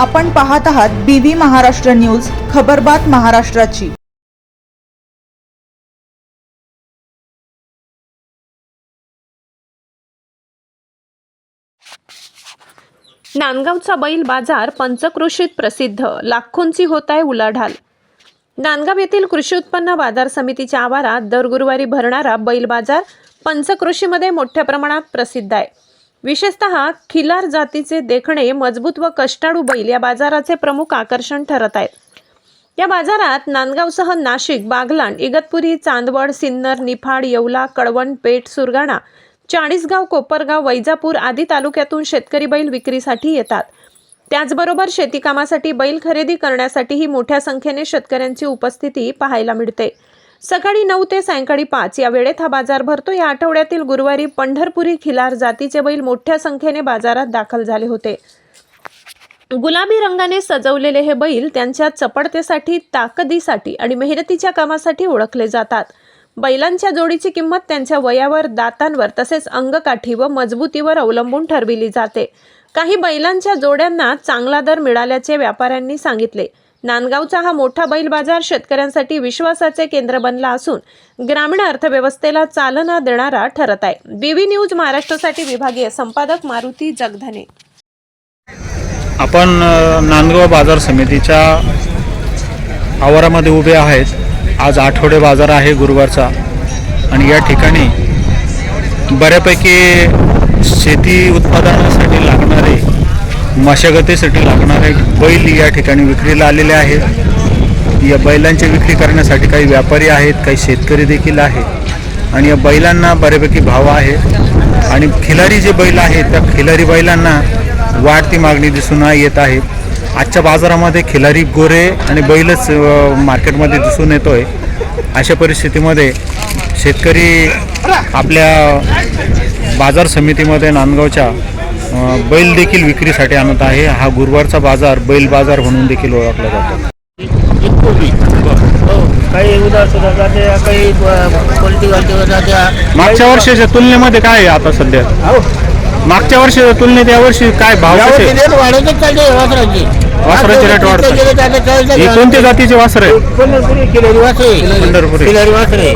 आपण पाहत आहात बीव्ही महाराष्ट्र न्यूज खबरबात महाराष्ट्राची. नांदगावचा बैल बाजार पंचकृषीत प्रसिद्ध लाखोंची होत आहे उलाढाल. नांदगाव येथील कृषी उत्पन्न बाजार समितीच्या आवारात दर गुरुवारी भरणारा बैल बाजार पंचकृषीमध्ये मोठ्या प्रमाणात प्रसिद्ध आहे. विशेषतः खिलार जातीचे देखणे मजबूत व कष्टाळू बैल या बाजाराचे प्रमुख आकर्षण ठरत आहेत. या बाजारात नांदगावसह नाशिक बागलाण इगतपुरी चांदवड सिन्नर निफाड येवला कळवण पेठ सुरगाणा चाळीसगाव कोपरगाव वैजापूर आदी तालुक्यातून शेतकरी बैल विक्रीसाठी येतात. त्याचबरोबर शेतीकामासाठी बैल खरेदी करण्यासाठीही मोठ्या संख्येने शेतकऱ्यांची उपस्थिती पाहायला मिळते. सकाळी नऊ ते सायंकाळी पाच या वेळेत हा बाजार भरतो. या आठवड्यातील गुरुवारी पंढरपुरी खिलार जातीचे बैल मोठ्या संख्येने बाजारात दाखल झाले होते. गुलाबी रंगाने सजवलेले हे बैल त्यांच्या चपडतेसाठी ताकदीसाठी आणि मेहनतीच्या कामासाठी ओळखले जातात. बैलांच्या जोडीची किंमत त्यांच्या वयावर दातांवर तसेच अंगकाठी व मजबूतीवर अवलंबून ठरविली जाते. काही बैलांच्या जोड्यांना चांगला दर मिळाल्याचे व्यापाऱ्यांनी सांगितले. नांदगावचा हा मोठा बैल बाजार शेतकऱ्यांसाठी विश्वासाचे केंद्र बनला असून ग्रामीण अर्थव्यवस्थेला चालना देणारा ठरत आहे. बीबी न्यूज महाराष्ट्रासाठी विभागीय संपादक मारुती जगधने. आपण नांदगाव बाजार समितीच्या आवारामध्ये उभे आहेत. आज आठवडे बाजार आहे गुरुवारचा आणि या ठिकाणी बऱ्यापैकी शेती उत्पादनास मशागतीसाठी लागणारे बैल या ठिकाणी विक्रीला आलेले आहेत. या बैलांची विक्री करण्यासाठी काही व्यापारी आहेत काही शेतकरी देखील आहेत. आणि या बैलांना बऱ्यापैकी भाव आहे. आणि खिलारी जे बैल आहेत त्या खिलारी बैलांना वाढती मागणी दिसून येत आहे. आजच्या बाजारामध्ये खिलारी गोरे आणि बैलच मार्केटमध्ये दिसून येतो आहे अशा परिस्थितीमध्ये शेतकरी आपल्या बाजार समितीमध्ये नांदगावच्या बैल देखील विक्रीसाठी आणत आहे. हा गुरुवारचा बाजार बैल बाजार म्हणून देखील ओळखला जातो. काही काही क्वालिटी जात्या मागच्या वर्षाच्या तुलनेमध्ये काय आहे आता सध्या? मागच्या वर्षाच्या तुलनेत यावर्षी काय भाव कसे? यावर्षी रेट वाढतच चालते वासराची. वासराचे रेट वाढतात. ही. कोणत्या जातीचे वासर आहे पंढरपुरी वासरे. पंढरपुरी. वासरे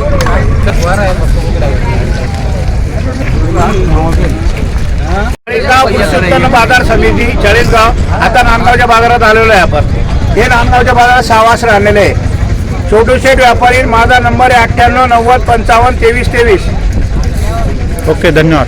चाळीसगाव कृषी उत्पन्न बाजार समिती चाळीसगाव. आता नांदगावच्या बाजारात आलेलो आहे आपण. हे नांदगावच्या बाजारात सावास राहिलेले आहे. छोटूशेठ व्यापारी माझा नंबर आहे अठ्ठ्याण्णव नव्वद पंचावन्न तेवीस तेवीस. ओके धन्यवाद.